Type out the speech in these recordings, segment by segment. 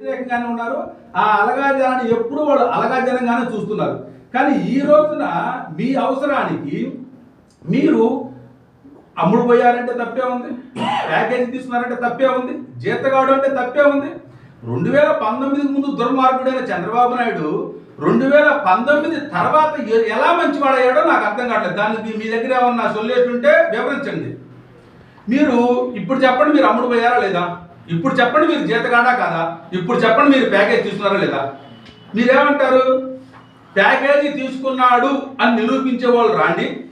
వ్యతిరేకంగానే ఉన్నారు. ఆ అలగాజనాన్ని ఎప్పుడు వాళ్ళు అలగాజనంగానే చూస్తున్నారు. కానీ ఈ రోజున మీ అవసరానికి మీరు అమ్ముడు పోయారంటే తప్పే ఉంది ప్యాకేజీ తీసుకున్నారంటే తప్పే ఉంది జీతగాడు అంటే తప్పే ఉంది. రెండు వేల పంతొమ్మిదికి ముందు దుర్మార్గుడైన చంద్రబాబు నాయుడు రెండు వేల పంతొమ్మిది తర్వాత ఎలా మంచివాడయ్యాడో నాకు అర్థం కావట్లేదు. దానికి మీ దగ్గర ఏమన్నా సొల్యూషన్ ఉంటే వివరించండి. మీరు ఇప్పుడు చెప్పండి మీరు అమ్ముడు పోయారా లేదా? ఇప్పుడు చెప్పండి మీరు జీతగాడా కాదా? ఇప్పుడు చెప్పండి మీరు ప్యాకేజ్ తీసుకున్నారా లేదా? మీరేమంటారు? ప్యాకేజీ తీసుకున్నాడు అని నిరూపించే వాళ్ళు రాండి.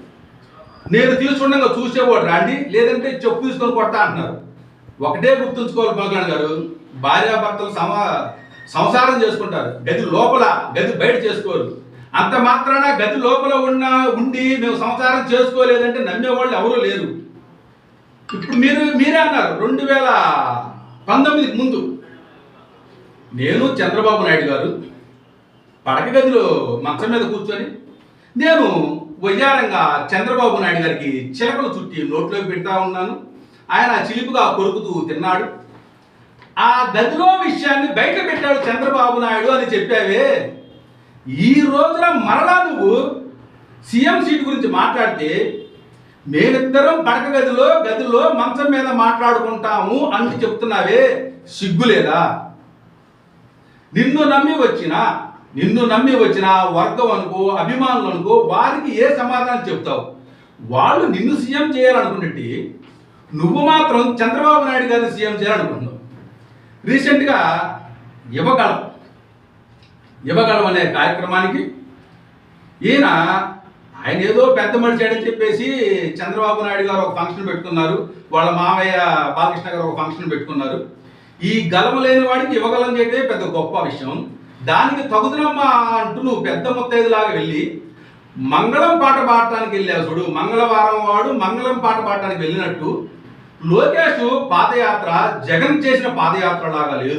నేను తీసుకుండగా చూసేవాడు రాండి. లేదంటే చెప్పు తీసుకొని కొడతా అంటున్నారు. ఒకటే గుర్తుంచుకోవాలి పగలాన్ గారు. భార్యాభర్తలు సమ సంసారం చేసుకుంటారు. గది లోపల గది బయట చేసుకోరు. అంత మాత్రాన గది లోపల ఉన్న ఉండి మేము సంసారం చేసుకోలేదంటే నమ్మేవాళ్ళు ఎవరూ లేరు. ఇప్పుడు మీరు మీరే అన్నారు. రెండు వేల పంతొమ్మిదికి ముందు నేను చంద్రబాబు నాయుడు గారు పడక గదిలో మంచం మీద కూర్చొని నేను వయ్యారంగా చంద్రబాబు నాయుడు గారికి చిలకలు చుట్టి నోట్లో పెడతా ఉన్నాను. ఆయన చిలిపిగా కొరుకుతూ తిన్నాడు. ఆ గదిలో విషయాన్ని బయట పెట్టాడు చంద్రబాబు నాయుడు అని చెప్పావే. ఈ రోజున మరలా నువ్వు సీఎం సీట్ గురించి మాట్లాడితే మేమిద్దరం పడక గదిలో గదిలో మంచం మీద మాట్లాడుకుంటాము అని చెప్తున్నావే సిగ్గులేదా నిన్ను నమ్మి వచ్చిన నిన్ను నమ్మి వచ్చిన వర్గం అనుకో అభిమానులు అనుకో వారికి ఏ సమాధానం చెప్తావు? వాళ్ళు నిన్ను సీఎం చేయాలనుకున్నట్టు నువ్వు మాత్రం చంద్రబాబు నాయుడు గారిని సీఎం చేయాలనుకుంటున్నావు. రీసెంట్గా యువగళం యువగళం అనే కార్యక్రమానికి ఈయన ఆయన ఏదో పెద్ద మనిషి అని చెప్పేసి చంద్రబాబు నాయుడు గారు ఒక ఫంక్షన్ పెట్టుకున్నారు. వాళ్ళ మామయ్య బాలకృష్ణ గారు ఒక ఫంక్షన్ పెట్టుకున్నారు. ఈ గలమ లేని వాడికి యువగలం చేయడమే పెద్ద గొప్ప విషయం. దానికి తగుదనమ్మా అంటూ నువ్వు పెద్ద ముత్తైదులాగా వెళ్ళి మంగళం పాట పాడటానికి వెళ్ళావు చూడు. మంగళవారం వాడు మంగళం పాట పాడటానికి వెళ్ళినట్టు లోకేష్ పాదయాత్ర జగన్ చేసిన పాదయాత్ర లాగా లేదు.